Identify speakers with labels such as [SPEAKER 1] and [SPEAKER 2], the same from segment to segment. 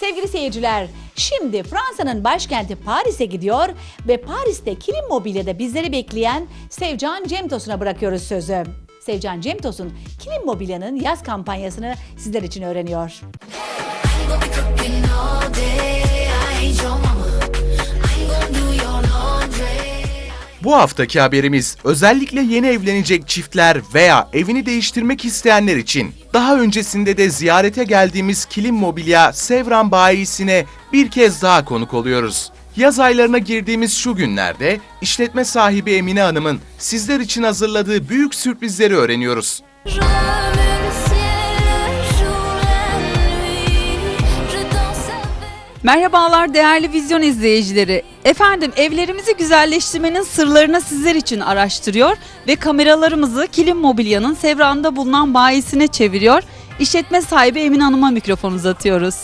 [SPEAKER 1] Sevgili seyirciler, şimdi Fransa'nın başkenti Paris'e gidiyor ve Paris'te kilim mobilyada bizleri bekleyen Sevcan Cemtos'una bırakıyoruz sözü. Sevcan Cemtos'un kilim mobilyanın yaz kampanyasını sizler için öğreniyor.
[SPEAKER 2] Bu haftaki haberimiz özellikle yeni evlenecek çiftler veya evini değiştirmek isteyenler için. Daha öncesinde de ziyarete geldiğimiz Kilim Mobilya Sevran bayisine bir kez daha konuk oluyoruz. Yaz aylarına girdiğimiz şu günlerde işletme sahibi Emine Hanım'ın sizler için hazırladığı büyük sürprizleri öğreniyoruz.
[SPEAKER 3] Je
[SPEAKER 4] Merhabalar değerli vizyon izleyicileri. Efendim evlerimizi güzelleştirmenin sırlarını sizler için araştırıyor ve kameralarımızı Kilim Mobilya'nın Sevran'da bulunan bayisine çeviriyor. İşletme sahibi Emin Hanım'a mikrofon uzatıyoruz.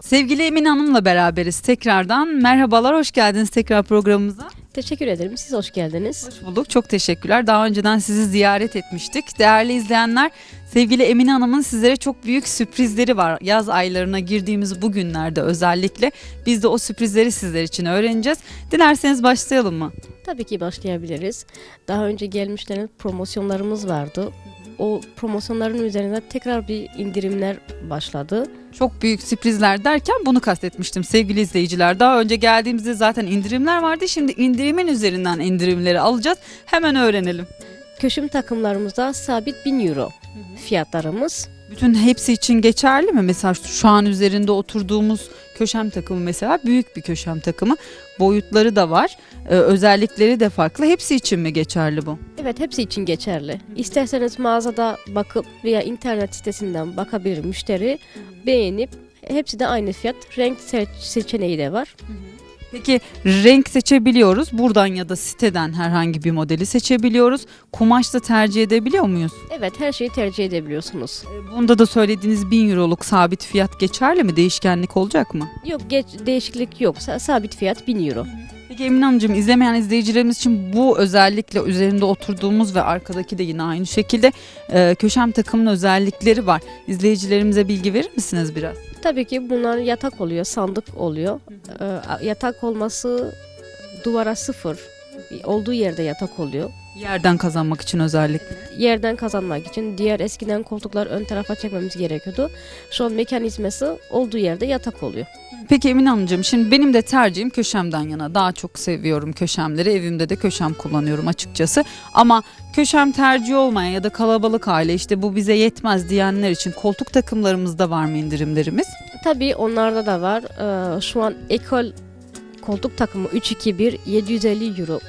[SPEAKER 4] Sevgili Emin Hanım'la beraberiz tekrardan. Merhabalar, hoş geldiniz tekrar programımıza.
[SPEAKER 5] Teşekkür ederim. Siz hoş geldiniz.
[SPEAKER 4] Hoş bulduk, çok teşekkürler. Daha önceden sizi ziyaret etmiştik. Değerli izleyenler, sevgili Emine Hanım'ın sizlere çok büyük sürprizleri var. Yaz aylarına girdiğimiz bu günlerde özellikle. Biz de o sürprizleri sizler için öğreneceğiz. Dilerseniz başlayalım mı?
[SPEAKER 5] Tabii ki başlayabiliriz. Daha önce gelmişlerin promosyonlarımız vardı. O promosyonların üzerine tekrar bir indirimler başladı.
[SPEAKER 4] Çok büyük sürprizler derken bunu kastetmiştim sevgili izleyiciler. Daha önce geldiğimizde zaten indirimler vardı. Şimdi indirimin üzerinden indirimleri alacağız. Hemen öğrenelim.
[SPEAKER 5] Köşüm takımlarımızda sabit 1000 euro fiyatlarımız.
[SPEAKER 4] Bütün hepsi için geçerli mi? Mesela şu- şu an üzerinde oturduğumuz köşem takımı mesela büyük bir köşem takımı. Boyutları da var. Ee, özellikleri de farklı. Hepsi için mi geçerli bu?
[SPEAKER 5] Evet hepsi için geçerli. İsterseniz mağazada bakıp veya internet sitesinden bakabilir müşteri. Beğenip hepsi de aynı fiyat. Renk se- seçeneği de var.
[SPEAKER 4] Peki renk seçebiliyoruz. Buradan ya da siteden herhangi bir modeli seçebiliyoruz. Kumaş da tercih edebiliyor muyuz?
[SPEAKER 5] Evet her şeyi tercih edebiliyorsunuz.
[SPEAKER 4] Ee, Bunda da söylediğiniz 1000 euroluk sabit fiyat geçerli mi? Değişkenlik olacak mı?
[SPEAKER 5] Yok geç, değişiklik yok. Sa- Sabit fiyat 1000 euro.
[SPEAKER 4] Peki Emine Hanımcığım izlemeyen izleyicilerimiz için bu özellikle üzerinde oturduğumuz ve arkadaki de yine aynı şekilde e, köşem takımın özellikleri var. İzleyicilerimize bilgi verir misiniz biraz?
[SPEAKER 5] Tabii ki bunlar yatak oluyor, sandık oluyor. Ee, yatak olması duvara sıfır. Olduğu yerde yatak oluyor.
[SPEAKER 4] Yerden kazanmak için özellikle.
[SPEAKER 5] Yerden kazanmak için diğer eskiden koltuklar ön tarafa çekmemiz gerekiyordu. Şu an mekanizması olduğu yerde yatak oluyor.
[SPEAKER 4] Peki Emine Hanımcığım şimdi benim de tercihim köşemden yana. Daha çok seviyorum köşemleri. Evimde de köşem kullanıyorum açıkçası. Ama köşem tercih olmayan ya da kalabalık aile işte bu bize yetmez diyenler için koltuk takımlarımızda var mı indirimlerimiz?
[SPEAKER 5] Tabii onlarda da var. Ee, şu an ekol koltuk takımı 321 750 euro.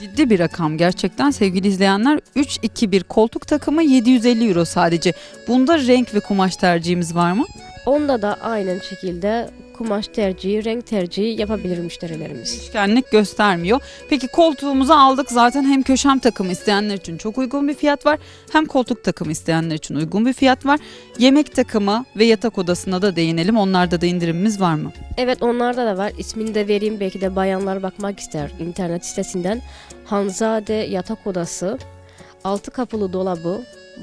[SPEAKER 4] Ciddi bir rakam gerçekten sevgili izleyenler. 3-2-1 koltuk takımı 750 euro sadece. Bunda renk ve kumaş tercihimiz var mı?
[SPEAKER 5] Onda da aynen şekilde kumaş tercihi, renk tercihi yapabilir müşterilerimiz.
[SPEAKER 4] Değişkenlik göstermiyor. Peki koltuğumuzu aldık zaten hem köşem takımı isteyenler için çok uygun bir fiyat var. Hem koltuk takımı isteyenler için uygun bir fiyat var. Yemek takımı ve yatak odasına da değinelim. Onlarda da indirimimiz var mı?
[SPEAKER 5] Evet onlarda da var. İsmini de vereyim belki de bayanlar bakmak ister internet sitesinden. Hanzade yatak odası, altı kapılı dolabı,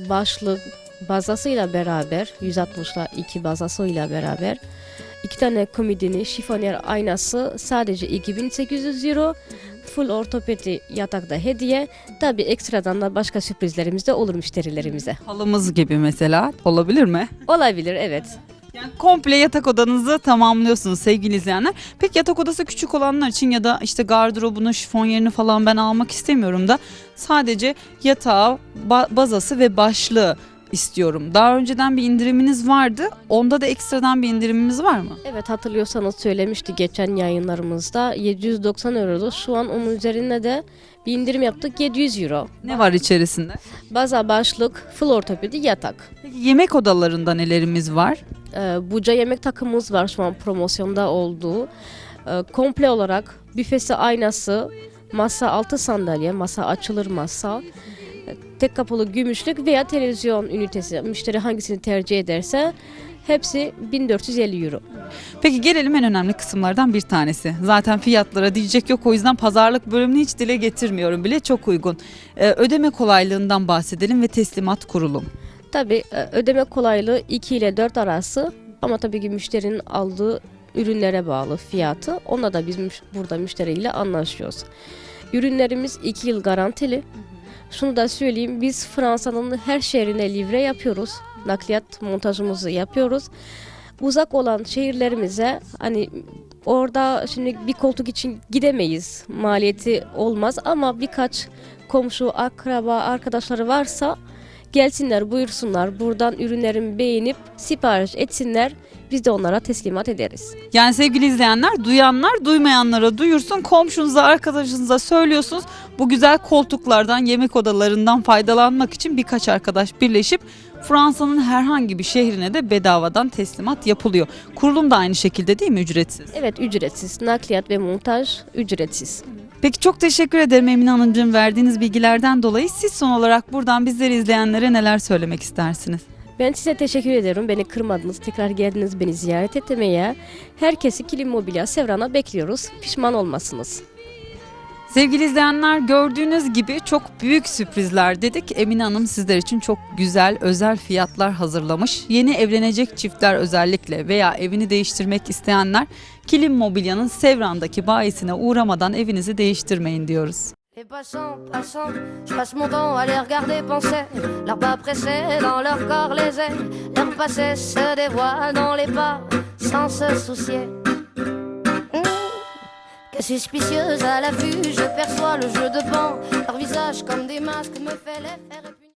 [SPEAKER 5] başlık, bazasıyla beraber 160'la iki bazasıyla beraber iki tane komodini, şifonyer aynası sadece 2800 euro. Full ortopedi yatakta hediye. Tabi ekstradan da başka sürprizlerimiz de olur müşterilerimize.
[SPEAKER 4] Halımız gibi mesela olabilir mi?
[SPEAKER 5] Olabilir evet.
[SPEAKER 4] Yani komple yatak odanızı tamamlıyorsunuz sevgili izleyenler. Peki yatak odası küçük olanlar için ya da işte gardırobunu, şifonyerini falan ben almak istemiyorum da sadece yatağı, ba- bazası ve başlığı istiyorum. Daha önceden bir indiriminiz vardı. Onda da ekstradan bir indirimimiz var mı?
[SPEAKER 5] Evet hatırlıyorsanız söylemişti geçen yayınlarımızda 790 eurodu. Şu an onun üzerine de bir indirim yaptık 700 euro.
[SPEAKER 4] Ne var içerisinde?
[SPEAKER 5] Baza başlık, full ortopedi yatak.
[SPEAKER 4] Peki yemek odalarında nelerimiz var?
[SPEAKER 5] Ee, buca yemek takımımız var şu an promosyonda olduğu. Ee, komple olarak büfesi aynası, masa altı sandalye, masa açılır masa. Tek kapılı gümüşlük veya televizyon ünitesi. Müşteri hangisini tercih ederse hepsi 1450 euro.
[SPEAKER 4] Peki gelelim en önemli kısımlardan bir tanesi. Zaten fiyatlara diyecek yok o yüzden pazarlık bölümünü hiç dile getirmiyorum bile çok uygun. Ee, ödeme kolaylığından bahsedelim ve teslimat kurulum.
[SPEAKER 5] Tabii e, ödeme kolaylığı 2 ile 4 arası ama tabii ki müşterinin aldığı ürünlere bağlı fiyatı. Onunla da biz burada müşteriyle anlaşıyoruz. Ürünlerimiz 2 yıl garantili. Şunu da söyleyeyim biz Fransa'nın her şehrine livre yapıyoruz. Nakliyat montajımızı yapıyoruz. Uzak olan şehirlerimize hani orada şimdi bir koltuk için gidemeyiz. Maliyeti olmaz ama birkaç komşu, akraba, arkadaşları varsa gelsinler buyursunlar buradan ürünlerimi beğenip sipariş etsinler biz de onlara teslimat ederiz.
[SPEAKER 4] Yani sevgili izleyenler duyanlar duymayanlara duyursun komşunuza arkadaşınıza söylüyorsunuz. Bu güzel koltuklardan yemek odalarından faydalanmak için birkaç arkadaş birleşip Fransa'nın herhangi bir şehrine de bedavadan teslimat yapılıyor. Kurulum da aynı şekilde değil mi ücretsiz?
[SPEAKER 5] Evet ücretsiz nakliyat ve montaj ücretsiz.
[SPEAKER 4] Peki çok teşekkür ederim Emine Hanımcığım verdiğiniz bilgilerden dolayı. Siz son olarak buradan bizleri izleyenlere neler söylemek istersiniz?
[SPEAKER 5] Ben size teşekkür ederim. Beni kırmadınız. Tekrar geldiniz beni ziyaret etmeye. Herkesi Kilim Mobilya Sevran'a bekliyoruz. Pişman olmasınız.
[SPEAKER 4] Sevgili izleyenler gördüğünüz gibi çok büyük sürprizler dedik. Emine Hanım sizler için çok güzel özel fiyatlar hazırlamış. Yeni evlenecek çiftler özellikle veya evini değiştirmek isteyenler Kilim Mobilya'nın Sevran'daki bayisine uğramadan evinizi değiştirmeyin diyoruz.
[SPEAKER 3] Les passants, passants, je passe mon temps à les regarder penser. Leurs pas pressés dans leur corps ailes. Leur passé se dévoile dans les pas sans se soucier. Que suspicieuse à la vue, je perçois le jeu de pan. Leur visage comme des masques me fait l'effet